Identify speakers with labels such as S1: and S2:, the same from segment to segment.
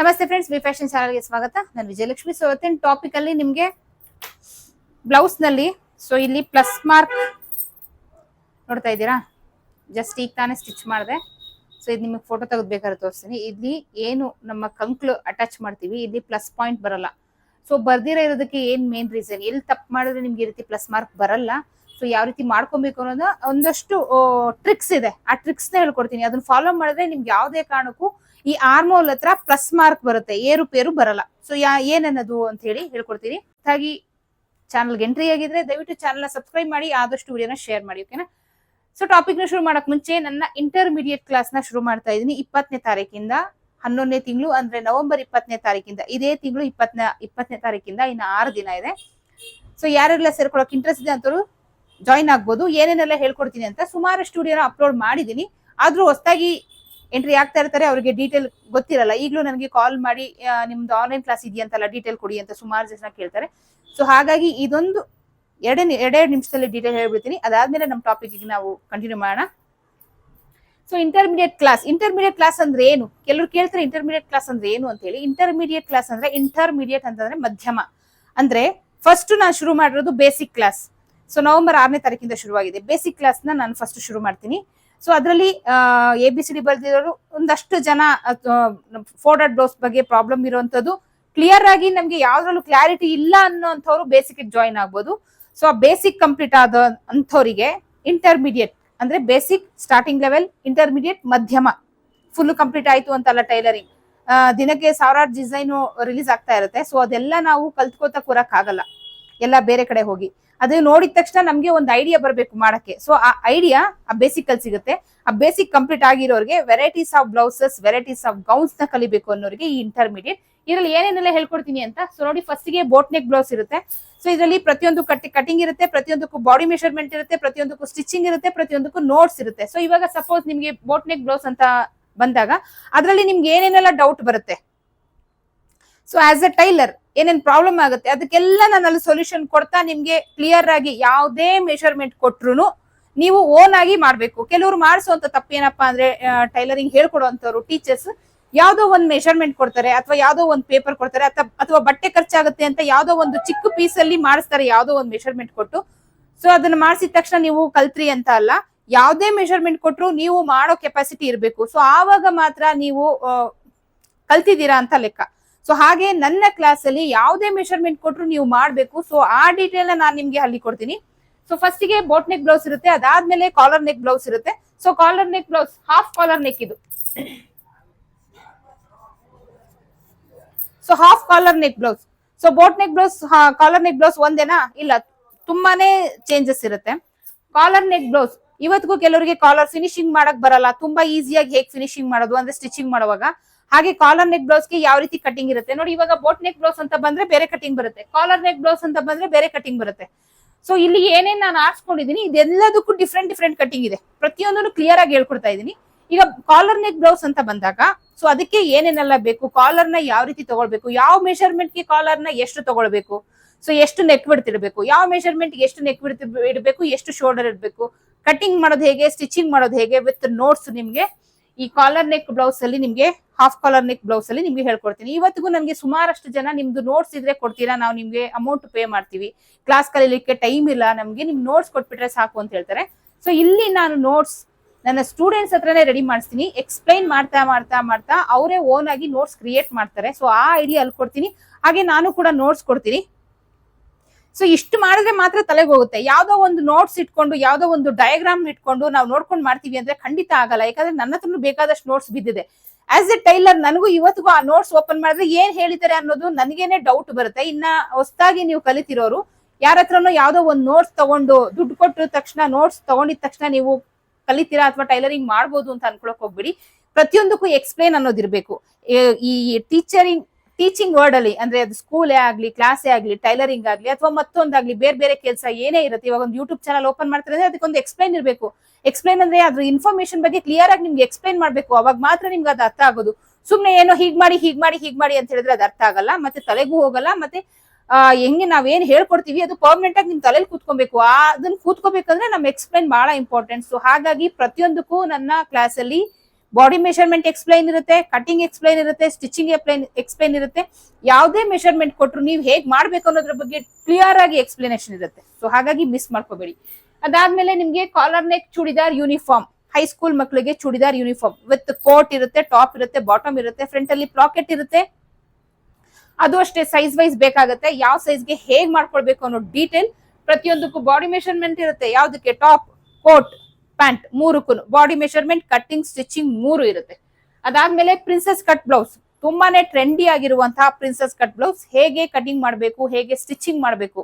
S1: ನಮಸ್ತೆ friends V fashion ಚಾನಲ್ಗೆ ಸ್ವಾಗತ. ನಾನು ವಿಜಯಲಕ್ಷ್ಮಿ. ಸೊ ಇವತ್ತಿನ ಟಾಪಿಕ್ ಅಲ್ಲಿ ನಿಮ್ಗೆ ಬ್ಲೌಸ್ನಲ್ಲಿ ಸೊ ಇಲ್ಲಿ ಪ್ಲಸ್ ಮಾರ್ಕ್ ನೋಡ್ತಾ ಇದ್ದೀರಾ? ಜಸ್ಟ್ ಈಗ ತಾನೇ ಸ್ಟಿಚ್ ಮಾಡಿದೆ. ಸೊ ಇದು ನಿಮಗೆ ಫೋಟೋ ತೆಗೆದ್ಬೇಕಾದ್ರೆ ತೋರಿಸ್ತೀನಿ. ಇಲ್ಲಿ ಏನು ನಮ್ಮ ಕಂಕ್ಳು ಅಟ್ಯಾಚ್ ಮಾಡ್ತೀವಿ, ಇಲ್ಲಿ ಪ್ಲಸ್ ಪಾಯಿಂಟ್ ಬರಲ್ಲ. ಸೊ ಬರ್ದಿರೋ ಇರೋದಕ್ಕೆ ಏನ್ ಮೇನ್ ರೀಸನ್ ಎಲ್ಲಿ ತಪ್ಪು ಮಾಡಿದ್ರೆ ನಿಮ್ಗೆ ಈ ರೀತಿ ಪ್ಲಸ್ ಮಾರ್ಕ್ ಬರಲ್ಲ? ಸೊ ಯಾವ ರೀತಿ ಮಾಡ್ಕೊಬೇಕು ಅನ್ನೋದು ಒಂದಷ್ಟು ಟ್ರಿಕ್ಸ್ ಇದೆ. ಆ ಟ್ರಿಕ್ಸ್ನ ಹೇಳ್ಕೊಡ್ತೀನಿ. ಅದನ್ನ ಫಾಲೋ ಮಾಡಿದ್ರೆ ನಿಮ್ಗೆ ಯಾವುದೇ ಕಾರಣಕ್ಕೂ ಈ ಆರ್ಮೋಲ್ ಹತ್ರ ಪ್ಲಸ್ ಮಾರ್ಕ್ ಬರುತ್ತೆ ಏರುಪೇರು ಬರಲ್ಲ. ಸೊ ಯಾ, ಏನನ್ನದು ಅಂತ ಹೇಳಿ ಹೇಳ್ಕೊಡ್ತೀನಿ. ಹಾಗಾಗಿ ಚಾನಲ್ಗೆ ಎಂಟ್ರಿ ಆಗಿದ್ರೆ ದಯವಿಟ್ಟು ಚಾನಲ್ನ ಸಬ್ಸ್ಕ್ರೈಬ್ ಮಾಡಿ, ಆದಷ್ಟು ವಿಡಿಯೋನ ಶೇರ್ ಮಾಡಿ ಓಕೆನಾ ಸೊ ಟಾಪಿಕ್ನ ಶುರು ಮಾಡಕ್ ಮುಂಚೆ ನನ್ನ ಇಂಟರ್ಮೀಡಿಯೇಟ್ ಕ್ಲಾಸ್ನ ಶುರು ಮಾಡ್ತಾ ಇದ್ದೀನಿ ಇಪ್ಪತ್ತನೇ ತಾರೀಕಿಂದ ಹನ್ನೊಂದನೇ ತಿಂಗಳು, ಅಂದ್ರೆ ನವೆಂಬರ್ ಇಪ್ಪತ್ತನೇ ತಾರೀಕಿಂದ, ಇದೇ ತಿಂಗಳು ಇಪ್ಪತ್ತನೇ ಇಪ್ಪತ್ತನೇ ತಾರೀಕಿಂದ ಇನ್ನು ಆರು ದಿನ ಇದೆ. ಸೊ ಯಾರೆಲ್ಲ ಸೇರ್ಕೊಳಕ್ ಇಂಟ್ರೆಸ್ಟ್ ಇದೆ ಅಂತವ್ರು ಜಾಯಿನ್ ಆಗ್ಬೋದು. ಏನೇನೆಲ್ಲ ಹೇಳ್ಕೊಡ್ತೀನಿ ಅಂತ ಸುಮಾರು ವಿಡಿಯೋನ ಅಪ್ಲೋಡ್ ಮಾಡಿದ್ದೀನಿ ಆದ್ರೂ ಹೊಸದಾಗಿ ಎಂಟ್ರಿ ಆಗ್ತಾ ಇರ್ತಾರೆ, ಅವರಿಗೆ ಡೀಟೇಲ್ ಗೊತ್ತಿರಲ್ಲ. ಈಗಲೂ ನನಗೆ ಕಾಲ್ ಮಾಡಿ ನಿಮ್ದು ಆನ್ಲೈನ್ ಕ್ಲಾಸ್ ಇದೆಯಂತಲ್ಲ ಡೀಟೇಲ್ ಕೊಡಿ ಅಂತ ಸುಮಾರು ಜನ ಕೇಳ್ತಾರೆ. ಸೊ ಹಾಗಾಗಿ ಇದೊಂದು ಎರಡೇ ಎರಡೆರಡು ನಿಮಿಷದಲ್ಲಿ ಡೀಟೇಲ್ ಹೇಳ್ಬಿಡ್ತೀನಿ. ಅದಾದ್ಮೇಲೆ ನಮ್ಮ ಟಾಪಿಕ್ ನಾವು ಕಂಟಿನ್ಯೂ ಮಾಡೋಣ. So intermediate class intermediate class ಅಂದ್ರೆ ಏನು? ಕೆಲವರು ಕೇಳ್ತಾರೆ ಇಂಟರ್ಮೀಡಿಯೇಟ್ ಕ್ಲಾಸ್ ಅಂದ್ರೆ ಏನು ಅಂತ ಹೇಳಿ. ಇಂಟರ್ಮೀಡಿಯೇಟ್ ಕ್ಲಾಸ್ ಅಂದ್ರೆ ಇಂಟರ್ಮೀಡಿಯೇಟ್ ಅಂತಂದ್ರೆ ಮಧ್ಯಮ. ಅಂದ್ರೆ ಫಸ್ಟ್ ನಾನು ಶುರು ಮಾಡಿರೋದು ಬೇಸಿಕ್ ಕ್ಲಾಸ್ ಸೊ ನವೆಂಬರ್ ಆರನೇ ತಾರೀಕಿಂದ ಶುರುವಾಗಿದೆ. ಬೇಸಿಕ್ ಕ್ಲಾಸ್ನ ನಾನು ಫಸ್ಟ್ ಶುರು ಮಾಡ್ತೀನಿ. ಸೊ ಅದರಲ್ಲಿ ಎ ಬಿ ಸಿ ಡಿ ಬರೆದಿರೋರು ಒಂದಷ್ಟು ಜನ ಫೋರ್ಡರ್ಡ್ ಬ್ಲೌಸ್ ಬಗ್ಗೆ ಪ್ರಾಬ್ಲಮ್ ಇರುವಂತದ್ದು ಕ್ಲಿಯರ್ ಆಗಿ ನಮ್ಗೆ ಯಾವ್ದ್ರಲ್ಲೂ ಕ್ಲಾರಿಟಿ ಇಲ್ಲ ಅನ್ನೋಂಥವ್ರು ಬೇಸಿಕ್ ಜಾಯಿನ್ ಆಗ್ಬೋದು. ಸೊ ಆ ಬೇಸಿಕ್ ಕಂಪ್ಲೀಟ್ ಆದ ಅಂಥವರಿಗೆ ಇಂಟರ್ಮೀಡಿಯೇಟ್ ಅಂದ್ರೆ ಬೇಸಿಕ್ ಸ್ಟಾರ್ಟಿಂಗ್ ಲೆವೆಲ್ ಇಂಟರ್ಮೀಡಿಯೇಟ್ ಮಧ್ಯಮ ಫುಲ್ ಕಂಪ್ಲೀಟ್ ಆಯ್ತು ಅಂತಲ್ಲ ಟೈಲರಿಂಗ್ ದಿನಕ್ಕೆ ಸಾವಿರಾರು ಡಿಸೈನ್ ರಿಲೀಸ್ ಆಗ್ತಾ ಇರುತ್ತೆ. ಸೊ ಅದೆಲ್ಲ ನಾವು ಕಲ್ತ್ಕೋತಾ ಕೂರಕ್ ಆಗಲ್ಲ ಎಲ್ಲ ಬೇರೆ ಕಡೆ ಹೋಗಿ. ಅದು ನೋಡಿದ ತಕ್ಷಣ ನಮ್ಗೆ ಒಂದು ಐಡಿಯಾ ಬರಬೇಕು ಮಾಡಕ್ಕೆ. ಸೊ ಆ ಐಡಿಯಾ ಆ ಬೇಸಿಕ್ ಅಲ್ಲಿ ಸಿಗುತ್ತೆ. ಆ basic complete ಆಗಿರೋರಿಗೆ varieties of blouses varieties of ಗೌನ್ಸ್ನ ಕಲಿಬೇಕು ಅನ್ನೋರಿಗೆ ಈ ಇಂಟರ್ಮೀಡಿಯೇಟ್ ಇದರಲ್ಲಿ ಏನೇನೆಲ್ಲ ಹೇಳ್ಕೊಡ್ತೀನಿ ಅಂತ? ಸೊ ನೋಡಿ ಫಸ್ಟ್ಗೆ ಬೋಟ್ ನೆಕ್ ಬ್ಲೌಸ್ ಇರುತ್ತೆ. ಸೊ ಇದರಲ್ಲಿ ಪ್ರತಿಯೊಂದು ಕಟ್ಟಿ ಕಟಿಂಗ್ ಇರುತ್ತೆ, ಪ್ರತಿಯೊಂದಕ್ಕೂ ಬಾಡಿ ಮೆಷರ್ಮೆಂಟ್ ಇರುತ್ತೆ, ಪ್ರತಿಯೊಂದಕ್ಕೂ ಸ್ಟಿಚಿಂಗ್ ಇರುತ್ತೆ, ಪ್ರತಿಯೊಂದಕ್ಕೂ ನೋಟ್ಸ್ ಇರುತ್ತೆ. ಸೊ ಇವಾಗ ಸಪೋಸ್ ನಿಮ್ಗೆ ಬೋಟ್ ನೆಕ್ ಬ್ಲೌಸ್ ಅಂತ ಬಂದಾಗ, ಅದರಲ್ಲಿ ನಿಮ್ಗೆ ಏನೇನೆಲ್ಲ ಡೌಟ್ ಬರುತ್ತೆ? ಸೊ ಆಸ್ ಎ ಟೈಲರ್ ಏನೇನ್ ಪ್ರಾಬ್ಲಮ್ ಆಗುತ್ತೆ, ಅದಕ್ಕೆಲ್ಲ ನಾನು ಅಲ್ಲಿ ಸೊಲ್ಯೂಷನ್ ಕೊಡ್ತಾ ನಿಮ್ಗೆ ಕ್ಲಿಯರ್ ಆಗಿ ಯಾವುದೇ ಮೆಷರ್ಮೆಂಟ್ ಕೊಟ್ರು ನೀವು ಓನ್ ಆಗಿ ಮಾಡ್ಬೇಕು. ಕೆಲವರು ಮಾಡಿಸುವಂತ ತಪ್ಪೇನಪ್ಪಾ ಅಂದ್ರೆ ಟೈಲರಿಂಗ್ ಹೇಳ್ಕೊಡುವಂತವ್ರು ಟೀಚರ್ಸ್ ಯಾವ್ದೋ ಒಂದ್ ಮೆಷರ್ಮೆಂಟ್ ಕೊಡ್ತಾರೆ ಅಥವಾ ಯಾವ್ದೋ ಒಂದ್ ಪೇಪರ್ ಕೊಡ್ತಾರೆ, ಅಥವಾ ಬಟ್ಟೆ ಖರ್ಚಾಗುತ್ತೆ ಅಂತ ಯಾವ್ದೋ ಒಂದು ಚಿಕ್ಕ ಪೀಸ್ ಅಲ್ಲಿ ಮಾಡಿಸ್ತಾರೆ ಯಾವ್ದೋ ಒಂದು ಮೆಷರ್ಮೆಂಟ್ ಕೊಟ್ಟು. ಸೊ ಅದನ್ನ ಮಾಡಿಸಿದ ತಕ್ಷಣ ನೀವು ಕಲ್ತ್ರಿ ಅಂತ ಅಲ್ಲ, ಯಾವ್ದೇ ಮೆಷರ್ಮೆಂಟ್ ಕೊಟ್ಟರು ನೀವು ಮಾಡೋ ಕೆಪಾಸಿಟಿ ಇರಬೇಕು. ಸೊ ಆವಾಗ ಮಾತ್ರ ನೀವು ಕಲ್ತಿದ್ದೀರಾ ಅಂತ ಲೆಕ್ಕ. ಸೊ ಹಾಗೆ ನನ್ನ ಕ್ಲಾಸ್ ಅಲ್ಲಿ ಯಾವುದೇ ಮೆಷರ್ಮೆಂಟ್ ಕೊಟ್ರು ನೀವು ಮಾಡಬೇಕು. ಸೊ ಆ ಡೀಟೇಲ್ ನಾನು ನಿಮ್ಗೆ ಅಲ್ಲಿ ಕೊಡ್ತೀನಿ. ಸೊ ಫಸ್ಟ್ಗೆ ಬೋಟ್ ನೆಕ್ ಬ್ಲೌಸ್ ಇರುತ್ತೆ. ಅದಾದ್ಮೇಲೆ ಕಾಲರ್ ನೆಕ್ ಬ್ಲೌಸ್ ಇರುತ್ತೆ. So collar neck blouse half collar neck ಇದು. So half collar neck blouse so boat neck blouse collar neck blouse ಒಂದೇನಾ? ಇಲ್ಲ, ತುಂಬಾನೇ ಚೇಂಜಸ್ ಇರುತ್ತೆ. ಕಾಲರ್ ನೆಕ್ ಬ್ಲೌಸ್ ಇವತ್ತಿಗೂ ಕೆಲವರಿಗೆ ಕಾಲರ್ ಫಿನಿಶಿಂಗ್ ಮಾಡಕ್ ಬರಲ್ಲ. ತುಂಬಾ ಈಸಿಯಾಗಿ ಹೇಗೆ ಫಿನಿಶಿಂಗ್ ಮಾಡೋದು? ಅಂದ್ರೆ ಸ್ಟಿಚಿಂಗ್ ಮಾಡುವಾಗ. ಹಾಗೆ ಕಾಲರ್ ನೆಕ್ ಬ್ಲೌಸ್ಗೆ ಯಾವ ರೀತಿ ಕಟಿಂಗ್ ಇರುತ್ತೆ? ನೋಡಿ, ಇವಾಗ ಬೋಟ್ ನೆಕ್ ಬ್ಲೌಸ್ ಅಂತ ಬಂದ್ರೆ ಬೇರೆ ಕಟಿಂಗ್ ಬರುತ್ತೆ. ಕಾಲರ್ ನೆಕ್ ಬ್ಲೌಸ್ ಅಂತ ಬಂದ್ರೆ ಬೇರೆ ಕಟಿಂಗ್ ಬರುತ್ತೆ. ಸೊ ಇಲ್ಲಿ ಏನೇನ್ ನಾನು ಆರಿಸ್ಕೊಂಡಿದ್ದೀನಿ, ಇದೆಲ್ಲದಕ್ಕೂ ಡಿಫ್ರೆಂಟ್ ಡಿಫ್ರೆಂಟ್ ಕಟಿಂಗ್ ಇದೆ. ಪ್ರತಿಯೊಂದನ್ನು ಕ್ಲಿಯರ್ ಆಗಿ ಹೇಳ್ಕೊಡ್ತಾ ಇದೀನಿ ಈಗ ಕಾಲರ್ ನೆಕ್ ಬ್ಲೌಸ್ ಅಂತ ಬಂದಾಗ ಸೊ ಅದಕ್ಕೆ ಏನೇನೆಲ್ಲ ಬೇಕು? ಕಾಲರ್ನ ಯಾವ ರೀತಿ ತಗೊಳ್ಬೇಕು? ಯಾವ ಮೆಷರ್ಮೆಂಟ್ಗೆ ಕಾಲರ್ನ ಎಷ್ಟು ತಗೊಳ್ಬೇಕು? ಸೊ ಎಷ್ಟು ನೆಕ್ ಬಿಡ್ತ್ ಇರಬೇಕು ಯಾವ ಮೆಷರ್ಮೆಂಟ್ ಎಷ್ಟು ನೆಕ್ ಬಿಡ್ತಿ ಇಡಬೇಕು? ಎಷ್ಟು ಶೋಲ್ಡರ್ ಇಡಬೇಕು? ಕಟಿಂಗ್ ಮಾಡೋದು ಹೇಗೆ? ಸ್ಟಿಚಿಂಗ್ ಮಾಡೋದು ಹೇಗೆ? ವಿತ್ ನೋಟ್ಸ್ ನಿಮ್ಗೆ ಈ ಕಾಲರ್ ನೆಕ್ ಬ್ಲೌಸ್ ಅಲ್ಲಿ ನಿಮ್ಗೆ ಹಾಫ್ ಕಾಲರ್ ನೆಕ್ ಬ್ಲೌಸ್ ಅಲ್ಲಿ ನಿಮ್ಗೆ ಹೇಳ್ಕೊಡ್ತೀನಿ. ಇವತ್ತಿಗೂ ನನಗೆ ಸುಮಾರಷ್ಟು ಜನ ನಿಮ್ದು ನೋಟ್ಸ್ ಇದ್ರೆ ಕೊಡ್ತೀರಾ, ನಾವು ನಿಮ್ಗೆ ಅಮೌಂಟ್ ಪೇ ಮಾಡ್ತೀವಿ. ಕ್ಲಾಸ್ ಕಲೀಲಿಕ್ಕೆ ಟೈಮ್ ಇಲ್ಲ, ನಮ್ಗೆ ನಿಮ್ ನೋಟ್ಸ್ ಕೊಟ್ಬಿಟ್ರೆ ಸಾಕು ಅಂತ ಹೇಳ್ತಾರೆ. ಸೊ ಇಲ್ಲಿ ನಾನು ನೋಟ್ಸ್ ನನ್ನ ಸ್ಟೂಡೆಂಟ್ಸ್ ಹತ್ರನೇ ರೆಡಿ ಮಾಡಿಸ್ತೀನಿ. ಎಕ್ಸ್ಪ್ಲೈನ್ ಮಾಡ್ತಾ ಮಾಡ್ತಾ ಮಾಡ್ತಾ ಅವರೇ ಓನ್ ಆಗಿ ನೋಟ್ಸ್ ಕ್ರಿಯೇಟ್ ಮಾಡ್ತಾರೆ. ಸೊ ಆ ಐಡಿಯಾ ಅಲ್ಲಿ ಕೊಡ್ತೀನಿ. ಹಾಗೆ ನಾನು ಕೂಡ ನೋಟ್ಸ್ ಕೊಡ್ತೀನಿ. ಸೊ ಇಷ್ಟು ಮಾಡಿದ್ರೆ ಮಾತ್ರ ತಲೆಗೆ ಹೋಗುತ್ತೆ. ಯಾವ್ದೋ ಒಂದು ನೋಟ್ಸ್ ಇಟ್ಕೊಂಡು, ಯಾವ್ದೋ ಒಂದು ಡಯಾಗ್ರಾಮ್ ಇಟ್ಕೊಂಡು ನಾವು ನೋಡ್ಕೊಂಡು ಮಾಡ್ತೀವಿ ಅಂದ್ರೆ ಖಂಡಿತ ಆಗಲ್ಲ. ಯಾಕಂದ್ರೆ ನನ್ನ ಹತ್ರನು ಬೇಕಾದಷ್ಟು ನೋಟ್ಸ್ ಬಿದ್ದಿದೆ. ಆಸ್ ಎ ಟೈಲರ್ ನನಗೂ ಇವತ್ತಿಗೂ ಆ ನೋಟ್ಸ್ ಓಪನ್ ಮಾಡಿದ್ರೆ ಏನ್ ಹೇಳಿದ್ದಾರೆ ಅನ್ನೋದು ನನಗೇನೆ ಡೌಟ್ ಬರುತ್ತೆ. ಇನ್ನ ಹೊಸದಾಗಿ ನೀವು ಕಲಿತಿರೋರು, ಯಾರ ಹತ್ರನೋ ಯಾವ್ದೋ ಒಂದು ನೋಟ್ಸ್ ತಗೊಂಡು ದುಡ್ಡು ಕೊಟ್ಟ ತಕ್ಷಣ ನೋಟ್ಸ್ ತಗೊಂಡಿದ ತಕ್ಷಣ ನೀವು ಕಲಿತೀರಾ ಅಥವಾ ಟೈಲರಿಂಗ್ ಮಾಡ್ಬೋದು ಅಂತ ಅನ್ಕೊಳಕ್ ಹೋಗ್ಬಿಡಿ. ಪ್ರತಿಯೊಂದಕ್ಕೂ ಎಕ್ಸ್ಪ್ಲೇನ್ ಅನ್ನೋದಿರ್ಬೇಕು. ಈ ಟೀಚರಿಂಗ್ ಟೀಚಿಂಗ್ ವರ್ಡ್ ಅಲ್ಲಿ, ಅಂದ್ರೆ ಅದು ಸ್ಕೂಲೇ ಆಗ್ಲಿ ಕ್ಲಾಸೇ ಆಗ್ಲಿ ಟೈಲರಿಂಗ್ ಆಗ್ಲಿ, ಅಥವಾ ಮತ್ತೊಂದಾಗ್ಲಿ, ಬೇರೆ ಬೇರೆ ಕೆಲಸ ಏನೇ ಇರುತ್ತೆ, ಇವಾಗ ಒಂದು ಯೂಟ್ಯೂಬ್ ಚಾನಲ್ ಓಪನ್ ಮಾಡ್ತಾರೆ ಅಂದ್ರೆ ಅದಕ್ಕೊಂದು ಎಕ್ಸ್ಪ್ಲೈನ್ ಇರಬೇಕು. ಎಕ್ಸ್ಪ್ಲೈನ್ ಅಂದ್ರೆ ಅದ್ರ ಇನ್ಫಾರ್ಮೇಶನ್ ಬಗ್ಗೆ ಕ್ಲಿಯರ್ ಆಗಿ ನಿಮ್ಗೆ ಎಕ್ಸ್ಪ್ಲೈನ್ ಮಾಡಬೇಕು. ಅವಾಗ ಮಾತ್ರ ನಿಮ್ಗೆ ಅದು ಅರ್ಥ ಆಗೋದು. ಸುಮ್ನೆ ಏನೋ ಹೀಗ್ ಮಾಡಿ ಹೀಗ್ ಮಾಡಿ ಹೀಗ್ ಮಾಡಿ ಅಂತ ಹೇಳಿದ್ರೆ ಅದು ಅರ್ಥ ಆಗಲ್ಲ, ಮತ್ತೆ ತಲೆಗೂ ಹೋಗಲ್ಲ, ಮತ್ತೆ, ಆ, ಹೆಂಗೆ ನಾವೇನ್ ಹೇಳ್ಕೊಡ್ತೀವಿ, ಅದು ಪರ್ಮನೆಂಟ್ ಆಗಿ ನಿಮ್ ತಲೆಯಲ್ಲಿ ಕೂತ್ಕೊಬೇಕು. ಅದನ್ನ ಕೂತ್ಕೋಬೇಕಂದ್ರೆ ನಮ್ ಎಕ್ಸ್ಪ್ಲೈನ್ ಬಹಳ ಇಂಪಾರ್ಟೆಂಟ್ ಸೊ ಹಾಗಾಗಿ ಪ್ರತಿಯೊಂದಕ್ಕೂ ನನ್ನ ಕ್ಲಾಸ್ ಅಲ್ಲಿ ಬಾಡಿ ಮೆಷರ್ಮೆಂಟ್ ಎಕ್ಸ್ಪ್ಲೈನ್ ಇರುತ್ತೆ ಕಟಿಂಗ್ ಎಕ್ಸ್ಪ್ಲೈನ್ ಇರುತ್ತೆ ಸ್ಟಿಚಿಂಗ್ ಎಕ್ಸ್ಪ್ಲೈನ್ ಎಕ್ಸ್ಪ್ಲೈನ್ ಇರುತ್ತೆ. ಯಾವುದೇ ಮೆಷರ್ಮೆಂಟ್ ಕೊಟ್ಟರು ನೀವು ಹೇಗೆ ಮಾಡಬೇಕು ಅನ್ನೋದ್ರ ಬಗ್ಗೆ ಕ್ಲಿಯರ್ ಆಗಿ ಎಕ್ಸ್ಪ್ಲನೇಷನ್ ಇರುತ್ತೆ. ಸೊ ಹಾಗಾಗಿ ಮಿಸ್ ಮಾಡ್ಕೋಬೇಡಿ. ಅದಾದ್ಮೇಲೆ ನಿಮ್ಗೆ collar neck churidar uniform high school ಮಕ್ಕಳಿಗೆ ಚೂಡಿದಾರ್ ಯೂನಿಫಾರ್ಮ್ ವಿತ್ ಕೋಟ್ ಇರುತ್ತೆ ಟಾಪ್ ಇರುತ್ತೆ ಬಾಟಮ್ ಇರುತ್ತೆ ಫ್ರಂಟ್ ಅಲ್ಲಿ ಪ್ಲಾಕೆಟ್ ಇರುತ್ತೆ. ಅದು ಅಷ್ಟೇ ಸೈಜ್ ವೈಸ್ ಬೇಕಾಗುತ್ತೆ. ಯಾವ ಸೈಜ್ಗೆ ಹೇಗೆ ಮಾಡ್ಕೊಳ್ಬೇಕು ಅನ್ನೋ ಡೀಟೇಲ್ ಪ್ರತಿಯೊಂದಕ್ಕೂ ಬಾಡಿ ಮೆಷರ್ಮೆಂಟ್ ಇರುತ್ತೆ. ಯಾವುದಕ್ಕೆ? ಟಾಪ್ ಕೋಟ್ ಪ್ಯಾಂಟ್ ಮೂರಕ್ಕೂ ಬಾಡಿ ಮೆಷರ್ಮೆಂಟ್ ಕಟ್ಟಿಂಗ್ ಸ್ಟಿಚಿಂಗ್ ಮೂರು ಇರುತ್ತೆ. ಅದಾದ್ಮೇಲೆ ಪ್ರಿನ್ಸಸ್ ಕಟ್ ಬ್ಲೌಸ್ ತುಂಬಾನೇ ಟ್ರೆಂಡಿ ಆಗಿರುವಂತಹ ಪ್ರಿನ್ಸಸ್ ಕಟ್ ಬ್ಲೌಸ್ ಹೇಗೆ ಕಟಿಂಗ್ ಮಾಡಬೇಕು, ಹೇಗೆ ಸ್ಟಿಚಿಂಗ್ ಮಾಡಬೇಕು?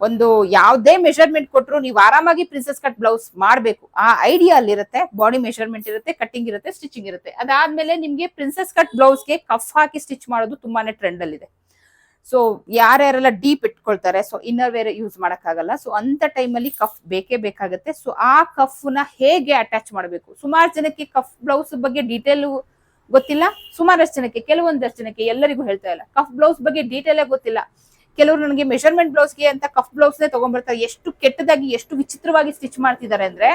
S1: ಒಂದು ಯಾವುದೇ ಮೆಷರ್ಮೆಂಟ್ ಕೊಟ್ಟರು ನೀವು ಆರಾಮಾಗಿ ಪ್ರಿನ್ಸಸ್ ಕಟ್ ಬ್ಲೌಸ್ ಮಾಡಬೇಕು. ಆ ಐಡಿಯಾ ಅಲ್ಲಿರುತ್ತೆ. ಬಾಡಿ ಮೆಷರ್ಮೆಂಟ್ ಇರುತ್ತೆ ಕಟ್ಟಿಂಗ್ ಇರುತ್ತೆ ಸ್ಟಿಚಿಂಗ್ ಇರುತ್ತೆ. ಅದಾದ್ಮೇಲೆ ನಿಮಗೆ ಪ್ರಿನ್ಸಸ್ ಕಟ್ ಬ್ಲೌಸ್ಗೆ ಕಫ್ ಹಾಕಿ ಸ್ಟಿಚ್ ಮಾಡೋದು ತುಂಬಾನೇ ಟ್ರೆಂಡ್ ಅಲ್ಲಿದೆ. ಸೊ ಯಾರ್ಯಾರೆಲ್ಲ ಡೀಪ್ ಇಟ್ಕೊಳ್ತಾರೆ ಸೊ ಇನ್ನರ್ ವೇರ್ ಯೂಸ್ ಮಾಡೋಕ್ಕಾಗಲ್ಲ. ಸೊ ಅಂತ ಟೈಮಲ್ಲಿ ಕಫ್ ಬೇಕೇ ಬೇಕಾಗುತ್ತೆ. ಸೊ ಆ ಕಫ್ನ ಹೇಗೆ ಅಟ್ಯಾಚ್ ಮಾಡಬೇಕು? ಸುಮಾರು ಜನಕ್ಕೆ ಕಫ್ ಬ್ಲೌಸ್ ಬಗ್ಗೆ ಡೀಟೇಲ್ ಗೊತ್ತಿಲ್ಲ. ಸುಮಾರಷ್ಟು ಜನಕ್ಕೆ, ಕೆಲವೊಂದಷ್ಟು ಜನಕ್ಕೆ ಎಲ್ಲರಿಗೂ ಹೇಳ್ತಾ ಇಲ್ಲ. ಕಫ್ ಬ್ಲೌಸ್ ಬಗ್ಗೆ ಡೀಟೇಲೇ ಗೊತ್ತಿಲ್ಲ. ಕೆಲವರು ನನಗೆ ಮೆಷರ್ಮೆಂಟ್ ಬ್ಲೌಸ್ಗೆ ಅಂತ ಕಫ್ ಬ್ಲೌಸ್ ನೇ ತಗೊಂಡ್ಬರ್ತಾರೆ. ಎಷ್ಟು ಕೆಟ್ಟದಾಗಿ, ಎಷ್ಟು ವಿಚಿತ್ರವಾಗಿ ಸ್ಟಿಚ್ ಮಾಡ್ತಿದ್ದಾರೆ ಅಂದ್ರೆ,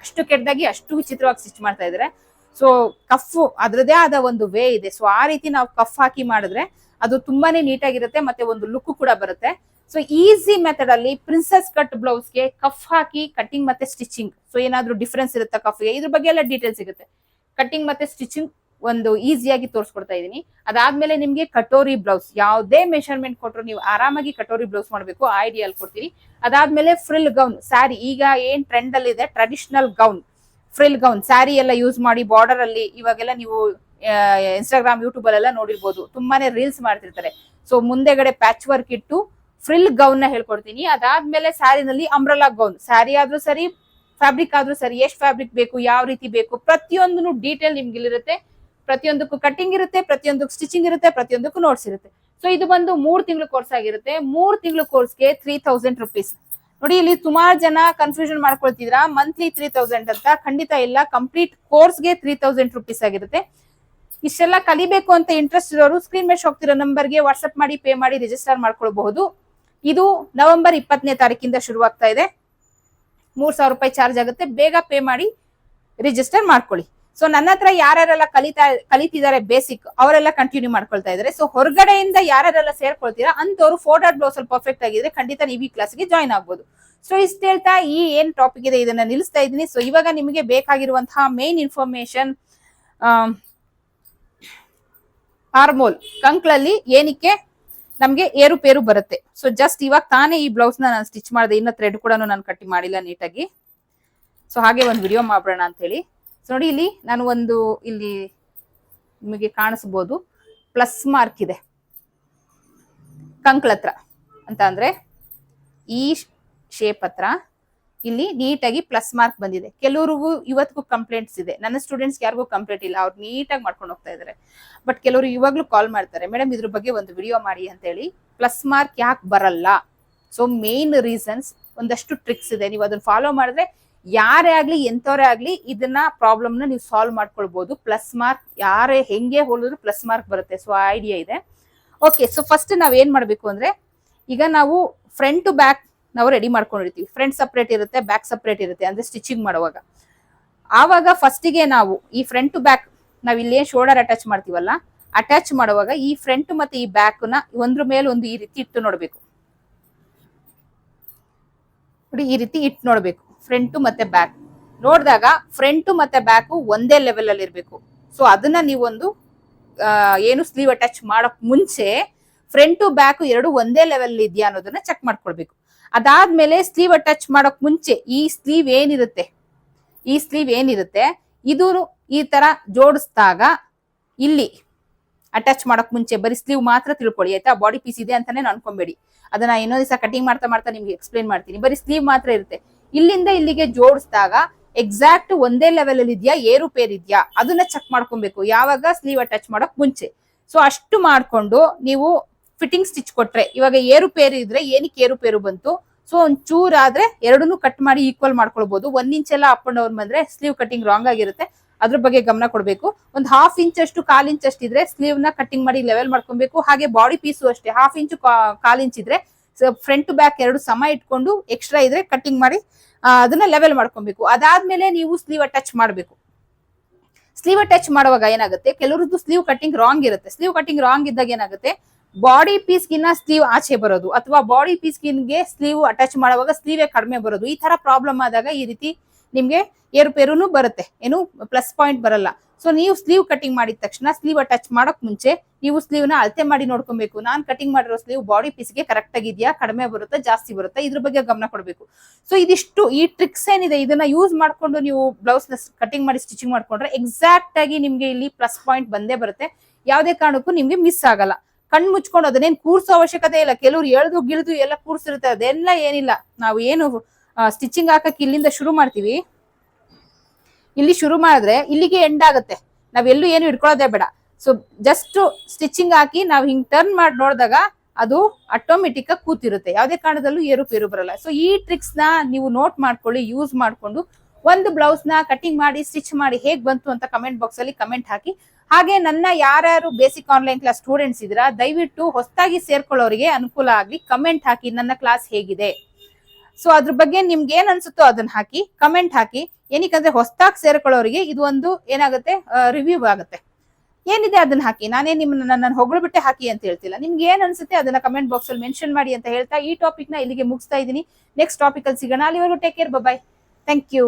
S1: ಅಷ್ಟು ಕೆಟ್ಟದಾಗಿ, ಅಷ್ಟು ವಿಚಿತ್ರವಾಗಿ ಸ್ಟಿಚ್ ಮಾಡ್ತಾ ಇದ್ದಾರೆ. ಸೊ ಕಫ್ ಅದ್ರದೇ ಆದ ಒಂದು ವೇ ಇದೆ. ಸೊ ಆ ರೀತಿ ನಾವು ಕಫ್ ಹಾಕಿ ಮಾಡಿದ್ರೆ ಅದು ತುಂಬಾನೇ ನೀಟಾಗಿರುತ್ತೆ ಮತ್ತೆ ಒಂದು ಲುಕ್ ಕೂಡ ಬರುತ್ತೆ. ಸೊ ಈಸಿ ಮೆಥಡ್ ಅಲ್ಲಿ ಪ್ರಿನ್ಸೆಸ್ ಕಟ್ ಬ್ಲೌಸ್ಗೆ ಕಫ್ ಹಾಕಿ ಕಟಿಂಗ್ ಮತ್ತೆ ಸ್ಟಿಚಿಂಗ್ ಸೊ ಏನಾದ್ರೂ ಡಿಫ್ರೆನ್ಸ್ ಇರುತ್ತಾ ಕಫ್ಗೆ ಇದ್ರ ಬಗ್ಗೆ ಎಲ್ಲ ಡೀಟೇಲ್ ಸಿಗುತ್ತೆ. ಕಟಿಂಗ್ ಮತ್ತೆ ಸ್ಟಿಚಿಂಗ್ ಒಂದು ಈಸಿಯಾಗಿ ತೋರಿಸ್ಕೊಡ್ತಾ ಇದೀನಿ ಅದಾದ್ಮೇಲೆ ನಿಮ್ಗೆ ಕಟೋರಿ ಬ್ಲೌಸ್ ಯಾವುದೇ ಮೆಷರ್ಮೆಂಟ್ ಕೊಟ್ಟರು ನೀವು ಆರಾಮಾಗಿ ಕಟೋರಿ ಬ್ಲೌಸ್ ಮಾಡಬೇಕು ಆ ಐಡಿಯಾ ಕೊಡ್ತೀನಿ. ಅದಾದ್ಮೇಲೆ ಫ್ರಿಲ್ ಗೌನ್ ಸ್ಯಾರಿ ಈಗ ಏನ್ ಟ್ರೆಂಡ್ ಅಲ್ಲಿ ಇದೆ? Traditional gown frill gown sari ಎಲ್ಲ ಯೂಸ್ ಮಾಡಿ ಬಾರ್ಡರ್ ಅಲ್ಲಿ ಇವಾಗೆಲ್ಲ ನೀವು ಇನ್ಸ್ಟಾಗ್ರಾಮ್ ಯೂಟ್ಯೂಬ್ ಅಲ್ಲೆಲ್ಲ ನೋಡಿರ್ಬೋದು. ತುಂಬಾನೇ ರೀಲ್ಸ್ ಮಾಡ್ತಿರ್ತಾರೆ. ಸೊ ಮುಂದೆಗಡೆ ಪ್ಯಾಚ್ ವರ್ಕ್ ಇಟ್ಟು ಫ್ರಿಲ್ ಗೌನ್ನ ಹೇಳ್ಕೊಡ್ತೀನಿ. ಅದಾದ್ಮೇಲೆ ಸ್ಯಾರಿನಲ್ಲಿ ಅಂಬ್ರಲಾ ಗೌನ್ ಸ್ಯಾರಿ ಆದ್ರೂ ಸರಿ ಫ್ಯಾಬ್ರಿಕ್ ಆದ್ರೂ ಸರಿ, ಎಷ್ಟು ಫ್ಯಾಬ್ರಿಕ್ ಬೇಕು, ಯಾವ ರೀತಿ ಬೇಕು, ಪ್ರತಿಯೊಂದನ್ನು ಡೀಟೇಲ್ ನಿಮ್ಗೆ ಇಲ್ಲಿರುತ್ತೆ. ಪ್ರತಿಯೊಂದಕ್ಕೂ ಕಟಿಂಗ್ ಇರುತ್ತೆ, ಪ್ರತಿಯೊಂದಕ್ಕೂ ಸ್ಟಿಚಿಂಗ್ ಇರುತ್ತೆ, ಪ್ರತಿಯೊಂದಕ್ಕೂ ನೋಟ್ಸ್ ಇರುತ್ತೆ. ಸೊ ಇದು ಬಂದು ಮೂರ್ ತಿಂಗಳು ಕೋರ್ಸ್ ಆಗಿರುತ್ತೆ. ಮೂರ್ ತಿಂಗಳು ಕೋರ್ಸ್ಗೆ ತ್ರೀ ತೌಸಂಡ್ ರುಪೀಸ್ ನೋಡಿ, ಇಲ್ಲಿ ಸುಮಾರು ಜನ ಕನ್ಫ್ಯೂಷನ್ ಮಾಡ್ಕೊಳ್ತಿದ್ರ? ಮಂತ್ಲಿ ತ್ರೀ ತೌಸಂಡ್ ಅಂತ ಖಂಡಿತ ಇಲ್ಲ. ಕಂಪ್ಲೀಟ್ ಕೋರ್ಸ್ಗೆ ತ್ರೀ ತೌಸಂಡ್ ರುಪೀಸ್ ಆಗಿರುತ್ತೆ. ಇಷ್ಟೆಲ್ಲ ಕಲಿಬೇಕು ಅಂತ ಇಂಟ್ರೆಸ್ಟ್ ಇರೋರು ಸ್ಕ್ರೀನ್ ಮೇಲೆ ಹೋಗ್ತಿರೋ ನಂಬರ್ಗೆ ವಾಟ್ಸ್ಆಪ್ ಮಾಡಿ ಪೇ ಮಾಡಿ ರಿಜಿಸ್ಟರ್ ಮಾಡ್ಕೊಳ್ಬಹುದು. ಇದು ನವೆಂಬರ್ ಇಪ್ಪತ್ತನೇ ತಾರೀಕಿಂದ ಶುರುವಾಗ್ತಾ ಇದೆ. ಮೂರ್ ಸಾವಿರ ರೂಪಾಯಿ ಚಾರ್ಜ್ ಆಗುತ್ತೆ. ಬೇಗ ಪೇ ಮಾಡಿ ರಿಜಿಸ್ಟರ್ ಮಾಡ್ಕೊಳ್ಳಿ. ಸೊ ನನ್ನ ಹತ್ರ ಯಾರ್ಯಾರೆಲ್ಲ ಕಲಿತಾ, ಕಲಿತಿದ್ದಾರೆ ಬೇಸಿಕ್ ಅವರೆಲ್ಲ ಕಂಟಿನ್ಯೂ ಮಾಡ್ಕೊಳ್ತಾ ಇದಾರೆ ಸೊ ಹೊರಗಡೆಯಿಂದ ಯಾರ್ಯಾರೆಲ್ಲ ಸೇರ್ಕೊಳ್ತೀರಾ ಅಂತವ್ರು ಫೋರ್ ಡಾಟ್ ಬ್ಲೌಸ್ ಅಲ್ಲಿ ಪರ್ಫೆಕ್ಟ್ ಆಗಿದ್ರೆ ಖಂಡಿತ ನೀವು ಈ ಕ್ಲಾಸ್ಗೆ ಜಾಯ್ನ್ ಆಗ್ಬೋದು. ಸೊ ಇಷ್ಟ ಹೇಳ್ತಾ ಈ ಏನ್ ಟಾಪಿಕ್ ಇದೆ ಇದನ್ನ ನಿಲ್ಲಿಸ್ತಾ ಇದ್ದೀನಿ. ಸೊ ಇವಾಗ ನಿಮಗೆ ಬೇಕಾಗಿರುವಂತಹ ಮೇನ್ ಇನ್ಫಾರ್ಮೇಶನ್ ಹಾರ್ಮೋಲ್ ಕಂಕ್ಳಲ್ಲಿ ಏನಕ್ಕೆ ನಮ್ಗೆ ಏರುಪೇರು ಬರುತ್ತೆ. ಸೊ ಜಸ್ಟ್ ಇವಾಗ ತಾನೇ ಈ ಬ್ಲೌಸ್ನ ನಾನು ಸ್ಟಿಚ್ ಮಾಡಿದೆ. ಇನ್ನ ಥ್ರೆಡ್ ಕೂಡ ನಾನು ಕಟ್ಟಿ ಮಾಡಿಲ್ಲ ನೀಟಾಗಿ. ಸೊ ಹಾಗೆ ಒಂದು ವಿಡಿಯೋ ಮಾಡೋಣ ಅಂತ ಹೇಳಿ ಸೊ ನೋಡಿ ಇಲ್ಲಿ ನಾನು ಒಂದು ಇಲ್ಲಿ ನಿಮಗೆ ಕಾಣಿಸ್ಬೋದು. ಪ್ಲಸ್ ಮಾರ್ಕ್ ಇದೆ. ಕಂಕ್ಳ ಹತ್ರ ಅಂತ ಅಂದ್ರೆ ಈ ಶೇಪ್ ಹತ್ರ. ಇಲ್ಲಿ ನೀಟಾಗಿ ಪ್ಲಸ್ ಮಾರ್ಕ್ ಬಂದಿದೆ. ಕೆಲವರಿಗೂ ಇವತ್ತಿಗೂ ಕಂಪ್ಲೇಂಟ್ಸ್ ಇದೆ. ನನ್ನ ಸ್ಟೂಡೆಂಟ್ಸ್ ಯಾರಿಗೂ ಕಂಪ್ಲೇಂಟ್ ಇಲ್ಲ. ಅವ್ರು ನೀಟಾಗಿ ಮಾಡ್ಕೊಂಡು ಹೋಗ್ತಾ ಇದಾರೆ. ಬಟ್ ಕೆಲವರು ಇವಾಗ್ಲೂ ಕಾಲ್ ಮಾಡ್ತಾರೆ ಮೇಡಮ್ ಇದ್ರ ಬಗ್ಗೆ ಒಂದು ವಿಡಿಯೋ ಮಾಡಿ ಅಂತ ಹೇಳಿ. ಪ್ಲಸ್ ಮಾರ್ಕ್ ಯಾಕೆ ಬರಲ್ಲ? ಸೊ ಮೇನ್ ರೀಸನ್ಸ್ ಒಂದಷ್ಟು ಟ್ರಿಕ್ಸ್ ಇದೆ. ನೀವು ಅದನ್ನ ಫಾಲೋ ಮಾಡಿದ್ರೆ ಯಾರೇ ಆಗ್ಲಿ, ಎಂಥವರೇ ಆಗ್ಲಿ, ಇದನ್ನ ಪ್ರಾಬ್ಲಮ್ನ ನೀವು ಸಾಲ್ವ್ ಮಾಡ್ಕೊಳ್ಬಹುದು ಪ್ಲಸ್ ಮಾರ್ಕ್ ಯಾರೇ ಹೆಂಗೆ ಹೋಲಿದ್ರು ಪ್ಲಸ್ ಮಾರ್ಕ್ ಬರುತ್ತೆ. ಸೊ ಐಡಿಯಾ ಇದೆ. ಓಕೆ ಸೊ ಫಸ್ಟ್ ನಾವ್ ಏನ್ ಮಾಡ್ಬೇಕು ಅಂದ್ರೆ, ಈಗ ನಾವು ಫ್ರಂಟ್ ಟು ಬ್ಯಾಕ್ ನಾವು ರೆಡಿ ಮಾಡ್ಕೊಂಡಿರ್ತೀವಿ. ಫ್ರಂಟ್ ಸಪ್ರೇಟ್ ಇರುತ್ತೆ ಬ್ಯಾಕ್ ಸಪ್ರೇಟ್ ಇರುತ್ತೆ ಅಂದ್ರೆ ಸ್ಟಿಚಿಂಗ್ ಮಾಡುವಾಗ. ಆವಾಗ ಫಸ್ಟಿಗೆ ನಾವು ಈ ಫ್ರಂಟ್ ಟು ಬ್ಯಾಕ್ ನಾವು ಇಲ್ಲಿ ಶೋಲ್ಡರ್ ಅಟ್ಯಾಚ್ ಮಾಡ್ತೀವಲ್ಲ ಅಟ್ಯಾಚ್ ಮಾಡುವಾಗ ಈ ಫ್ರಂಟ್ ಮತ್ತೆ ಈ ಬ್ಯಾಕ್ನ ಒಂದ್ರ ಮೇಲೆ ಒಂದು ಈ ರೀತಿ ಇಟ್ಟು ನೋಡಬೇಕು. ನೋಡಿ ಈ ರೀತಿ ಇಟ್ಟು ನೋಡಬೇಕು ಫ್ರಂಟ್ ಮತ್ತೆ ಬ್ಯಾಕ್ ನೋಡಿದಾಗ ಫ್ರಂಟ್ ಮತ್ತೆ ಬ್ಯಾಕ್ ಒಂದೇ ಲೆವೆಲ್ ಅಲ್ಲಿ ಇರ್ಬೇಕು. ಸೊ ಅದನ್ನ ನೀವೊಂದು ಏನು ಸ್ಲೀವ್ ಅಟ್ಯಾಚ್ ಮಾಡೋಕ್ಕೆ ಮುಂಚೆ ಫ್ರಂಟ್ ಬ್ಯಾಕ್ ಎರಡು ಒಂದೇ ಲೆವೆಲ್ ಇದೆಯಾ ಅನ್ನೋದನ್ನ ಚೆಕ್ ಮಾಡ್ಕೊಳ್ಬೇಕು. ಅದಾದ್ಮೇಲೆ ಸ್ಲೀವ್ ಅಟ್ಯಾಚ್ ಮಾಡೋಕ್ ಮುಂಚೆ ಈ ಸ್ಲೀವ್ ಏನಿರುತ್ತೆ? ಈ ಸ್ಲೀವ್ ಏನಿರುತ್ತೆ? ಇದು ಈ ತರ ಜೋಡಿಸ್ದಾಗ ಇಲ್ಲಿ ಅಟ್ಯಾಚ್ ಮಾಡಕ್ ಮುಂಚೆ ಬರೀ ಸ್ಲೀವ್ ಮಾತ್ರ ತಿಳ್ಕೊಳ್ಳಿ, ಆಯ್ತಾ? ಬಾಡಿ ಪೀಸ್ ಇದೆ ಅಂತಾನೆ ಅನ್ಕೊಂಬೇಡಿ. ಅದನ್ನ ಇನ್ನೊಂದ್ ದಿವಸ ಕಟಿಂಗ್ ಮಾಡ್ತಾ ಮಾಡ್ತಾ ನಿಮ್ಗೆ ಎಕ್ಸ್ಪ್ಲೈನ್ ಮಾಡ್ತೀನಿ. ಬರೀ ಸ್ಲೀವ್ ಮಾತ್ರ ಇರುತ್ತೆ. ಇಲ್ಲಿಂದ ಇಲ್ಲಿಗೆ ಜೋಡಿಸ್ದಾಗ ಎಕ್ಸಾಕ್ಟ್ ಒಂದೇ ಲೆವೆಲ್ ಅಲ್ಲಿ ಇದೆಯಾ ಏರುಪೇರ್ ಇದೆಯಾ? ಅದನ್ನ ಚೆಕ್ ಮಾಡ್ಕೊಬೇಕು. ಯಾವಾಗ ಸ್ಲೀವ್ ಅಟ್ಯಾಚ್ ಮಾಡಕ್ ಮುಂಚೆ. ಸೊ ಅಷ್ಟು ಮಾಡ್ಕೊಂಡು ನೀವು ಫಿಟ್ಟಿಂಗ್ ಸ್ಟಿಚ್ ಕೊಟ್ರೆ. ಇವಾಗ ಏರುಪೇರು ಇದ್ರೆ ಏನಕ್ಕೆ ಏರುಪೇರು ಬಂತು? ಸೊ ಒಂದ್ ಚೂರ್ ಆದ್ರೆ ಎರಡನ್ನೂ ಕಟ್ ಮಾಡಿ ಈಕ್ವಲ್ ಮಾಡ್ಕೊಳ್ಬಹುದು ಒಂದ್ ಇಂಚ್ ಎಲ್ಲ ಅಪ್ ಅಂಡ್ ಡೌನ್ ಬಂದ್ರೆ ಸ್ಲೀವ್ ಕಟಿಂಗ್ ರಾಂಗ್ ಆಗಿರುತ್ತೆ. ಅದ್ರ ಬಗ್ಗೆ ಗಮನ ಕೊಡಬೇಕು. ಒಂದ್ ಹಾಫ್ ಇಂಚ್ ಅಷ್ಟು, ಕಾಲ್ ಇಂಚ್ ಅಷ್ಟು ಇದ್ರೆ ಸ್ಲೀವ್ನ ಕಟಿಂಗ್ ಮಾಡಿ ಲೆವೆಲ್ ಮಾಡ್ಕೊಬೇಕು ಹಾಗೆ ಬಾಡಿ ಪೀಸು ಅಷ್ಟೇ. ಹಾಫ್ ಇಂಚು ಕಾಲ್ ಇಂಚ್ ಇದ್ರೆ ಫ್ರಂಟ್ ಬ್ಯಾಕ್ ಎರಡು ಸಮ ಇಟ್ಕೊಂಡು ಎಕ್ಸ್ಟ್ರಾ ಇದ್ರೆ ಕಟಿಂಗ್ ಮಾಡಿ ಅದನ್ನ ಲೆವೆಲ್ ಮಾಡ್ಕೊಬೇಕು ಅದಾದ್ಮೇಲೆ ನೀವು ಸ್ಲೀವ್ ಟಚ್ ಮಾಡಬೇಕು. ಸ್ಲೀವ್ ಟಚ್ ಮಾಡುವಾಗ ಏನಾಗುತ್ತೆ? ಕೆಲವರದ್ದು ಸ್ಲೀವ್ ಕಟಿಂಗ್ ರಾಂಗ್ ಇರುತ್ತೆ. ಸ್ಲೀವ್ ಕಟಿಂಗ್ ರಾಂಗ್ ಇದ್ದಾಗ ಏನಾಗುತ್ತೆ? ಬಾಡಿ ಪೀಸ್ ಗಿನ್ನ ಸ್ಲೀವ್ ಆಚೆ ಬರೋದು ಅಥವಾ ಬಾಡಿ ಪೀಸ್ ಗಿನ್ಗೆ ಸ್ಲೀವ್ ಅಟ್ಯಾಚ್ ಮಾಡುವಾಗ ಸ್ಲೀವೇ ಕಡಿಮೆ ಬರೋದು. ಈ ತರ ಪ್ರಾಬ್ಲಮ್ ಆದಾಗ ಈ ರೀತಿ ನಿಮ್ಗೆ ಏರುಪೇರುನು ಬರುತ್ತೆ. ಏನು ಪ್ಲಸ್ ಪಾಯಿಂಟ್ ಬರಲ್ಲ. ಸೊ, ನೀವು ಸ್ಲೀವ್ ಕಟಿಂಗ್ ಮಾಡಿದ ತಕ್ಷಣ ಸ್ಲೀವ್ ಅಟ್ಯಾಚ್ ಮಾಡಕ್ ಮುಂಚೆ ನೀವು ಸ್ಲೀವ್ನ ಅಳತೆ ಮಾಡಿ ನೋಡ್ಕೊಬೇಕು. ನಾನ್ ಕಟಿಂಗ್ ಮಾಡಿರೋ ಸ್ಲೀವ್ ಬಾಡಿ ಪೀಸ್ಗೆ ಕರೆಕ್ಟ್ ಆಗಿದೆಯಾ ಕಡಿಮೆ ಬರುತ್ತಾ, ಜಾಸ್ತಿ ಬರುತ್ತಾ, ಇದ್ರ ಬಗ್ಗೆ ಗಮನ ಕೊಡಬೇಕು. ಸೊ, ಇದಿಷ್ಟು ಈ ಟ್ರಿಕ್ಸ್ ಏನಿದೆ, ಇದನ್ನ ಯೂಸ್ ಮಾಡ್ಕೊಂಡು ನೀವು ಬ್ಲೌಸ್ನ ಕಟಿಂಗ್ ಮಾಡಿ ಸ್ಟಿಚಿಂಗ್ ಮಾಡ್ಕೊಂಡ್ರೆ ಎಕ್ಸಾಕ್ಟ್ ಆಗಿ ನಿಮ್ಗೆ ಇಲ್ಲಿ ಪ್ಲಸ್ ಪಾಯಿಂಟ್ ಬಂದೇ ಬರುತ್ತೆ. ಯಾವುದೇ ಕಾರಣಕ್ಕೂ ನಿಮ್ಗೆ ಮಿಸ್ ಆಗಲ್ಲ. ಕಣ್ ಮುಚ್ಕೊಂಡು ಅದನ್ನೇನ್ ಕೂರ್ಸೋ ಅವಶ್ಯಕತೆ ಇಲ್ಲ. ಕೆಲವ್ರು ಎಳ್ದು ಗಿಳ್ದು ಎಲ್ಲ ಕೂರ್ಸಿರುತ್ತೆ. ಅದೆಲ್ಲ ಏನಿಲ್ಲ. ನಾವು ಏನು ಸ್ಟಿಚಿಂಗ್ ಹಾಕಕ್ ಇಲ್ಲಿಂದ ಶುರು ಮಾಡ್ತೀವಿ. ಇಲ್ಲಿ ಶುರು ಮಾಡಿದ್ರೆ ಇಲ್ಲಿಗೆ ಎಂಡ್ ಆಗುತ್ತೆ. ನಾವೆಲ್ಲೂ ಏನು ಇಟ್ಕೊಳ್ಳೋದೇ ಬೇಡ. ಸೊ ಜಸ್ಟ್ ಸ್ಟಿಚಿಂಗ್ ಹಾಕಿ ನಾವು ಹಿಂಗ್ ಟರ್ನ್ ಮಾಡಿ ನೋಡಿದಾಗ ಅದು ಆಟೋಮೆಟಿಕ್ ಆಗಿ ಕೂತಿರುತ್ತೆ. ಯಾವುದೇ ಕಾರಣದಲ್ಲೂ ಏರುಪೇರು ಬರಲ್ಲ. ಸೊ ಈ ಟ್ರಿಕ್ಸ್ನ ನೀವು ನೋಟ್ ಮಾಡ್ಕೊಳ್ಳಿ ಯೂಸ್ ಮಾಡ್ಕೊಂಡು ಒಂದು ಬ್ಲೌಸ್ನ ಕಟಿಂಗ್ ಮಾಡಿ ಸ್ಟಿಚ್ ಮಾಡಿ ಹೇಗ್ ಬಂತು ಅಂತ ಕಮೆಂಟ್ ಬಾಕ್ಸ್ ಅಲ್ಲಿ ಕಮೆಂಟ್ ಹಾಕಿ. ಹಾಗೆ ನನ್ನ ಯಾರ್ಯಾರು ಬೇಸಿಕ್ ಆನ್ಲೈನ್ ಕ್ಲಾಸ್ ಸ್ಟೂಡೆಂಟ್ಸ್ ಇದ್ರ ದಯವಿಟ್ಟು ಹೊಸದಾಗಿ ಸೇರ್ಕೊಳ್ಳೋರಿಗೆ ಅನುಕೂಲ ಆಗ್ಲಿ ಕಮೆಂಟ್ ಹಾಕಿ, ನನ್ನ ಕ್ಲಾಸ್ ಹೇಗಿದೆ. ಸೊ ಅದ್ರ ಬಗ್ಗೆ ನಿಮ್ಗೆ ಏನ್ ಅನ್ಸುತ್ತೋ ಅದನ್ನ ಹಾಕಿ ಕಮೆಂಟ್ ಹಾಕಿ, ಏನಕ್ಕಂದ್ರೆ ಹೊಸದಾಗಿ ಸೇರ್ಕೊಳ್ಳೋರಿಗೆ ಇದು ಒಂದು ಏನಾಗುತ್ತೆ ರಿವ್ಯೂ ಆಗುತ್ತೆ. ಏನಿದೆ ಅದನ್ನ ಹಾಕಿ? ನಾನೇ ನಿಮ್ಮನ್ನ ನನ್ನ ಹೊಗಳು ಬಿಟ್ಟೆ ಹಾಕಿ ಅಂತ ಹೇಳ್ತಿಲ್ಲ. ನಿಮ್ಗೆ ಏನ್ ಅನ್ಸುತ್ತೆ ಅದನ್ನ ಕಮೆಂಟ್ ಬಾಕ್ಸ್ ಅಲ್ಲಿ ಮೆನ್ಷನ್ ಮಾಡಿ ಅಂತ ಹೇಳ್ತಾ ಈ ಟಾಪಿಕ್ನ ಇಲ್ಲಿಗೆ ಮುಗಿಸ್ತಾ ಇದ್ದೀನಿ. ನೆಕ್ಸ್ಟ್ ಟಾಪಿಕ್ ಅಲ್ಲಿ ಸಿಗೋಣ. ಅಲ್ಲಿವರೆಗೂ take care bye thank you